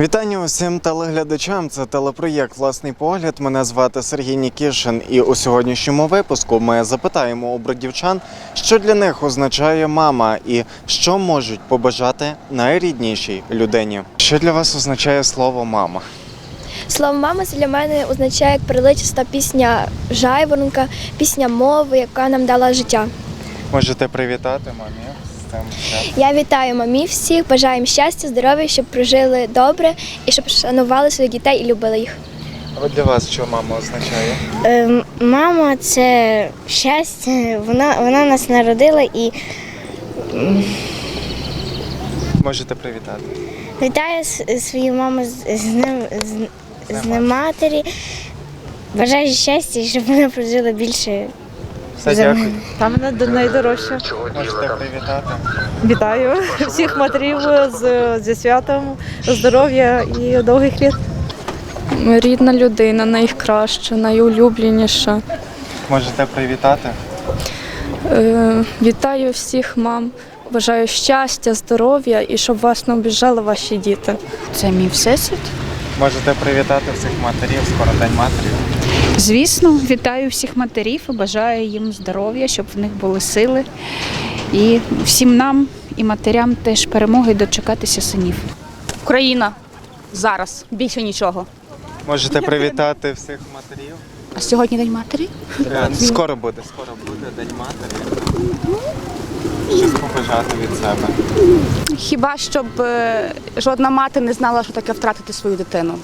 Вітання усім телеглядачам. Це телепроєкт Власний погляд. Мене звати Сергій Нікішин. І у сьогоднішньому випуску ми запитаємо у бродівчан, що для них означає мама і що можуть побажати найріднішій людині. Що для вас означає слово мама? Слово мама для мене означає як приличиста пісня жайворонка, пісня мови, яка нам дала життя. Можете привітати мамі святом. Я вітаю мамі всіх, бажаю їм щастя, здоров'я, щоб прожили добре і щоб шанували своїх дітей і любили їх. А от для вас що мама означає? Ем, Мама це щастя, вона, вона нас народила і Можете привітати. вітаю свою маму з, з, з, з матері. Бажаю щастя, щоб вона прожила більше. Все дякую. Та мене до- найдорожче. Можете привітати. Вітаю всіх матерів з, зі святом, здоров'я і довгих літ. Рідна людина, найкраща, найулюбленіша. Можете привітати. Е, вітаю всіх мам. Бажаю щастя, здоров'я і щоб вас не обіжали ваші діти. Це мій всесвіт. Можете привітати всіх матерів, скоро день матері. Звісно, вітаю всіх матерів і бажаю їм здоров'я, щоб в них були сили. І всім нам і матерям теж перемоги дочекатися синів. Україна зараз більше нічого. Можете привітати всіх матерів. А сьогодні день матері. Е, Скоро буде, скоро буде День матері. Щось побажати від себе. Хіба щоб е, жодна мати не знала, що таке втратити свою дитину.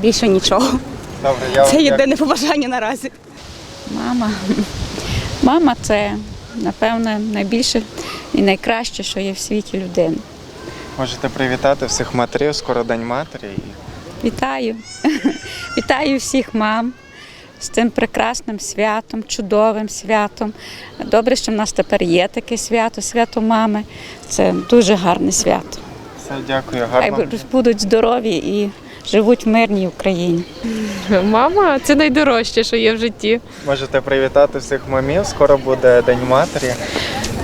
Більше нічого. Добре, я Це єдине побажання наразі. Мама. Мама це, напевне, найбільше і найкраще, що є в світі людини. Можете привітати всіх матерів, скоро День матері. Вітаю. Вітаю всіх мам з цим прекрасним святом, чудовим святом. Добре, що в нас тепер є таке свято, свято мами. Це дуже гарне свято. Все, дякую, Хай будуть здорові і живуть в мирній Україні. Мама це найдорожче, що є в житті. Можете привітати всіх мамів, скоро буде День матері.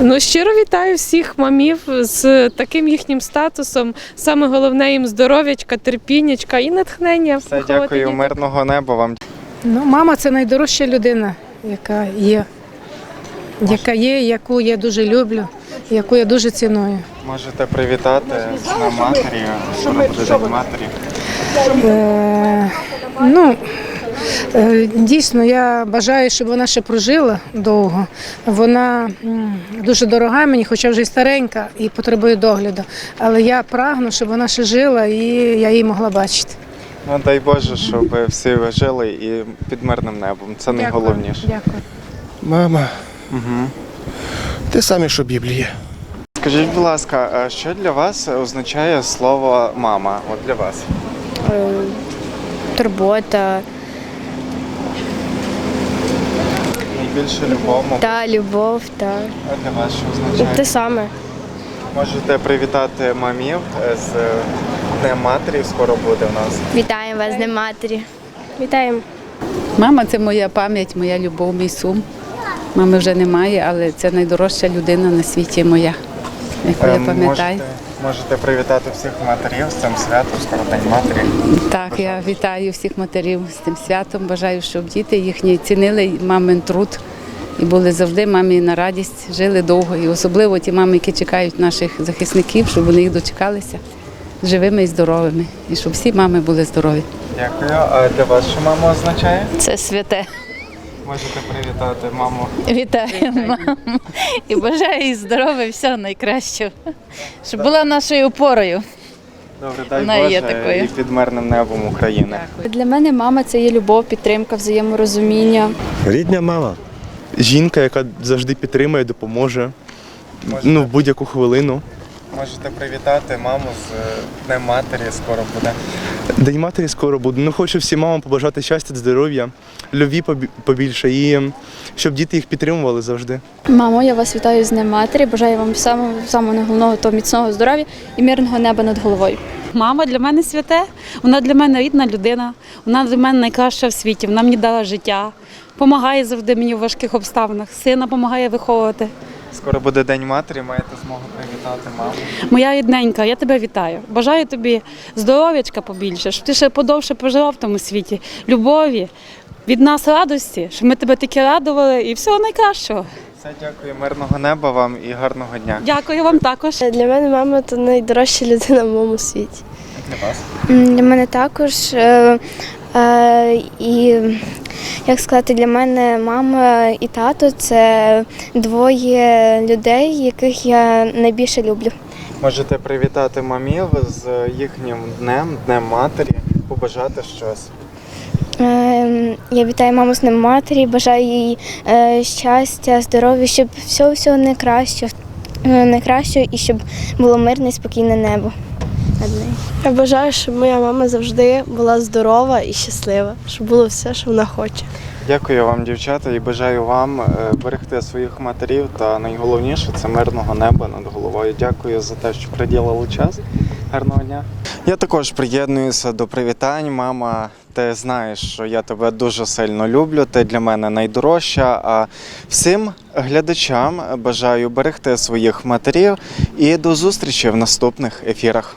Ну щиро вітаю всіх мамів з таким їхнім статусом. Саме головне їм здоров'ячка, терпіннячка і натхнення. Все, дякую, дітей. мирного неба вам. Ну, мама це найдорожча людина, яка є, яка є, яку я дуже люблю, яку я дуже ціную. Можете привітати Днем матері, скоро буде День матері. Е, ну, е, дійсно, я бажаю, щоб вона ще прожила довго. Вона дуже дорога мені, хоча вже й старенька і потребує догляду. Але я прагну, щоб вона ще жила і я її могла бачити. Ну дай Боже, щоб всі ви жили і під мирним небом. Це найголовніше. Дякую. Мама, Угу. те саме, що Біблія. Скажіть, будь ласка, а що для вас означає слово мама? От для вас? Е, турбота Найбільше любов, мабуть. та любов, та А для вас що означає? те саме. Можете привітати мамів е, з Днем матері, скоро буде у нас. Вітаємо вас з Днем матері. Вітаємо. Мама це моя пам'ять, моя любов, мій сум. Мами вже немає, але це найдорожча людина на світі моя, яку я пам'ятаю. Можете, можете привітати всіх матерів з цим святом, скоро День матері. Так, я вітаю всіх матерів з тим святом. Бажаю, щоб діти їхні цінили мамин труд і були завжди мамі на радість, жили довго. І особливо ті мами, які чекають наших захисників, щоб вони їх дочекалися живими і здоровими. І щоб всі мами були здорові. Дякую. А для вас що мама означає? Це святе. Можете привітати маму. Вітаю маму і бажаю їй здоров'я, всього найкращого, щоб була нашою опорою. Добре, дай Вона є такою. і під мирним небом України. Для мене мама це є любов, підтримка, взаєморозуміння. Рідня мама. Жінка, яка завжди підтримує, допоможе Можете, ну, в будь-яку хвилину. можете привітати маму з Днем матері, скоро буде. День матері скоро буде. Ну, хочу всім мамам побажати щастя, здоров'я, любві побільше і ем, щоб діти їх підтримували завжди. Мамо, я вас вітаю з Днем матері. Бажаю вам самого самого головного то міцного здоров'я і мирного неба над головою. Мама для мене святе, вона для мене рідна людина, вона для мене найкраща в світі, вона мені дала життя, допомагає завжди мені в важких обставинах, сина допомагає виховувати. Скоро буде День матері, маєте змогу привітати маму. Моя рідненька, я тебе вітаю. Бажаю тобі здоров'ячка побільше, щоб ти ще подовше пожила в тому світі, любові, від нас радості, щоб ми тебе тільки радували і всього найкращого. Все, дякую, мирного неба вам і гарного дня. Дякую вам також. Для мене мама то найдорожча людина в моєму світі. Для вас. Для мене також. е, е, І як сказати, для мене мама і тато це двоє людей, яких я найбільше люблю. Можете привітати мамів з їхнім днем, днем матері, побажати щось. Е, Я вітаю маму з Днем матері, бажаю їй е, щастя, здоров'я, щоб всього всього найкращого, е, найкращого і щоб було мирне і спокійне небо нею. Я бажаю, щоб моя мама завжди була здорова і щаслива, щоб було все, що вона хоче. Дякую вам, дівчата, і бажаю вам е, берегти своїх матерів. Та найголовніше це мирного неба над головою. Дякую за те, що приділили час. Гарного дня. Я також приєднуюся до привітань. Мама, ти знаєш, що я тебе дуже сильно люблю. Ти для мене найдорожча. А всім глядачам бажаю берегти своїх матерів і до зустрічі в наступних ефірах.